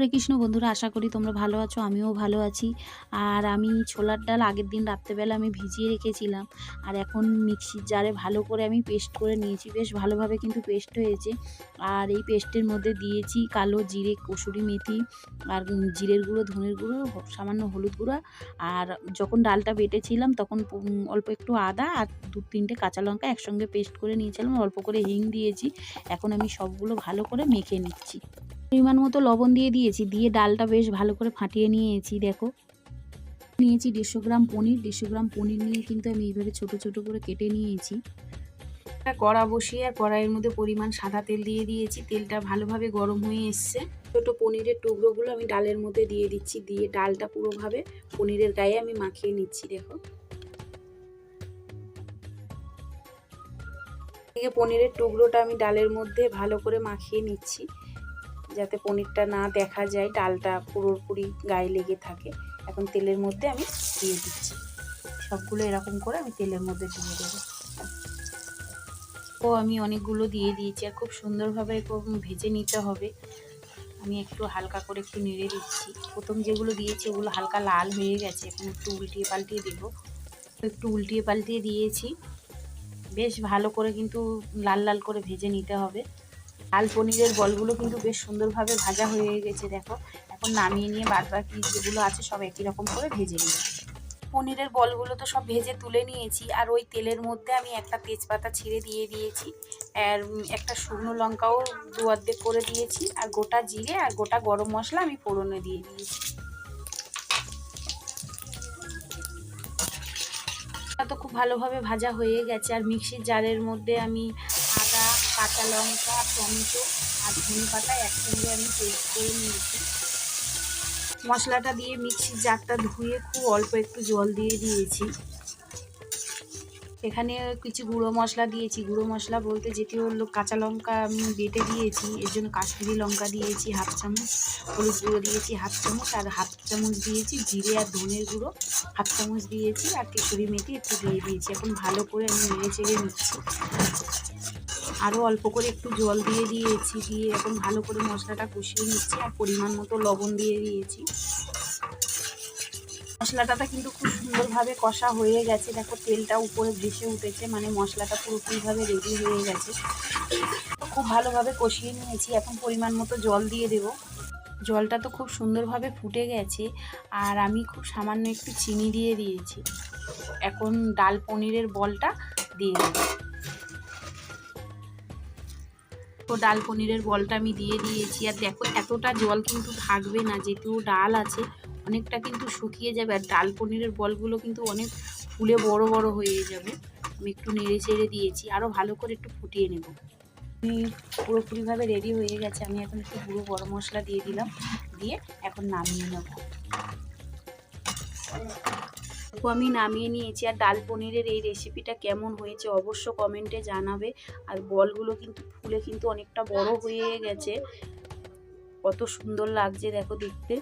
হরে কৃষ্ণ বন্ধুরা, আশা করি তোমরা ভালো আছো, আমিও ভালো আছি। আর আমি ছোলার ডাল আগের দিন রাত্রেবেলা আমি ভিজিয়ে রেখেছিলাম। আর এখন মিক্সির জারে ভালো করে আমি পেস্ট করে নিয়েছি। বেশ ভালোভাবে কিন্তু পেস্ট হয়েছে। আর এই পেস্টের মধ্যে দিয়েছি কালো জিরে, কসুরি মেথি আর জিরের গুঁড়ো, ধনের গুঁড়ো, সামান্য হলুদ গুঁড়ো। আর যখন ডালটা বেটেছিলাম তখন অল্প একটু আদা আর দু তিনটে কাঁচা লঙ্কা একসঙ্গে পেস্ট করে নিয়েছিলাম। অল্প করে হিং দিয়েছি। এখন আমি সবগুলো ভালো করে মেখে নিচ্ছি। পরিমাণ মতো লবণ দিয়ে দিয়েছি, দিয়ে ডালটা বেশ ভালো করে ফাটিয়ে নিয়েছি, দেখো। নিয়েছি দেড়শো গ্রাম পনির, দেড়শো গ্রাম পনির নিয়ে কিন্তু আমি এইভাবে ছোট ছোট করে কেটে নিয়েছি। কড়া বসিয়ে আর কড়াইয়ের মধ্যে পরিমাণ সাদা তেল দিয়ে দিয়েছি, তেলটা ভালোভাবে গরম হয়ে এসছে। ছোট পনিরের টুকরোগুলো আমি ডালের মধ্যে দিয়ে দিচ্ছি, দিয়ে ডালটা পুরোভাবে পনিরের গায়ে আমি মাখিয়ে নিচ্ছি, দেখো। পনিরের টুকরোটা আমি ডালের মধ্যে ভালো করে মাখিয়ে নিচ্ছি। যাতে পনিরটা না দেখা যায়, ডালটা পুরোপুরি গায়ে লেগে থাকে। এখন তেলের মধ্যে আমি দিয়ে দিচ্ছি। সবগুলো এরকম করে আমি তেলের মধ্যে দিয়ে দেবো। ও, আমি অনেকগুলো দিয়ে দিয়েছি আর খুব সুন্দরভাবে ভেজে নিতে হবে। আমি একটু হালকা করে একটু নেড়ে দিচ্ছি। প্রথম যেগুলো দিয়েছি ওগুলো হালকা লাল হয়ে গেছে। এখন একটু উল্টিয়ে পাল্টিয়ে দেবো। একটু উল্টিয়ে পাল্টিয়ে দিয়েছি। বেশ ভালো করে কিন্তু লাল লাল করে ভেজে নিতে হবে। লাল পনিরের বলগুলো কিন্তু বেশ সুন্দরভাবে ভাজা হয়ে গেছে, দেখো। এখন নামিয়ে নিয়ে বাদ বাকি যেগুলো আছে সব একই রকম করে ভেজে নিই পনিরের বলগুলো তো সব ভেজে তুলে নিয়েছি, আর ওই তেলের মধ্যে আমি একটা তেজপাতা ছিঁড়ে দিয়ে দিয়েছি, আর একটা শুকনো লঙ্কাও দু অর্ধেক করে দিয়েছি, আর গোটা জিরে আর গোটা গরম মশলা আমি ফোড়নে দিয়ে দিয়েছি। তো খুব ভালোভাবে ভাজা হয়ে গেছে, আর মিক্সির জারের মধ্যে আমি কাঁচা লঙ্কা, টমেটো আর ধনে পাতা একসঙ্গে আমি পেস্ট করে নিয়েছি। মশলাটা দিয়ে মিক্সির জারটা ধুয়ে খুব অল্প একটু জল দিয়ে দিয়েছি। এখানে কিছু গুঁড়ো মশলা দিয়েছি। গুঁড়ো মশলা বলতে যেটি হলো কাঁচা লঙ্কা আমি বেটে দিয়েছি। এর জন্য কাশ্মীরি লঙ্কা দিয়েছি হাফ চামচ, হলুদ গুঁড়ো দিয়েছি হাফ চামচ আর হাফ চামচ দিয়েছি জিরে আর ধনের গুঁড়ো। হাফ চামচ দিয়েছি আর কেশরি মেথি একটু দিয়ে দিয়েছি। এখন ভালো করে আমি নেড়ে চেড়ে নিচ্ছি। আরও অল্প করে একটু জল দিয়ে দিয়েছি, দিয়ে এখন ভালো করে মশলাটা কষিয়ে নিচ্ছি আর পরিমাণ মতো লবণ দিয়ে দিয়েছি। মশলাটা কিন্তু খুব সুন্দরভাবে কষা হয়ে গেছে। দেখো তেলটা উপরে ভেসে উঠেছে মানে মশলাটা পুরোপুরিভাবে রেডি হয়ে গেছে। খুব ভালোভাবে কষিয়ে নিয়েছি, এখন পরিমাণ মতো জল দিয়ে দেব। জলটা তো খুব সুন্দরভাবে ফুটে গেছে, আর আমি খুব সামান্য একটু চিনি দিয়ে দিয়েছি। এখন ডাল পনিরের বলটা দিয়ে দেবো। তো ডাল পনিরের বলটা আমি দিয়ে দিয়েছি। আর দেখো, এতটা জল কিন্তু থাকবে না, যেহেতু ডাল আছে, অনেকটা কিন্তু শুকিয়ে যাবে। আর ডাল পনিরের বলগুলো কিন্তু অনেক ফুলে বড় বড় হয়ে যাবে। আমি একটু নেড়ে চেড়ে দিয়েছি আরও ভালো করে একটু ফুটিয়ে নেব। পুরোপুরিভাবে রেডি হয়ে গেছে। আমি এখন একটু গুঁড়ো গরম মশলা দিয়ে দিলাম, দিয়ে এখন নামিয়ে নেব। তো আমি নামিয়ে নিয়েছি। আর ডাল পনিরের এই রেসিপিটা কেমন হয়েছে অবশ্য কমেন্টে জানাবে। আর বলগুলো কিন্তু ফুলে কিন্তু অনেকটা বড় হয়ে গেছে। কত সুন্দর লাগছে দেখো দেখতে।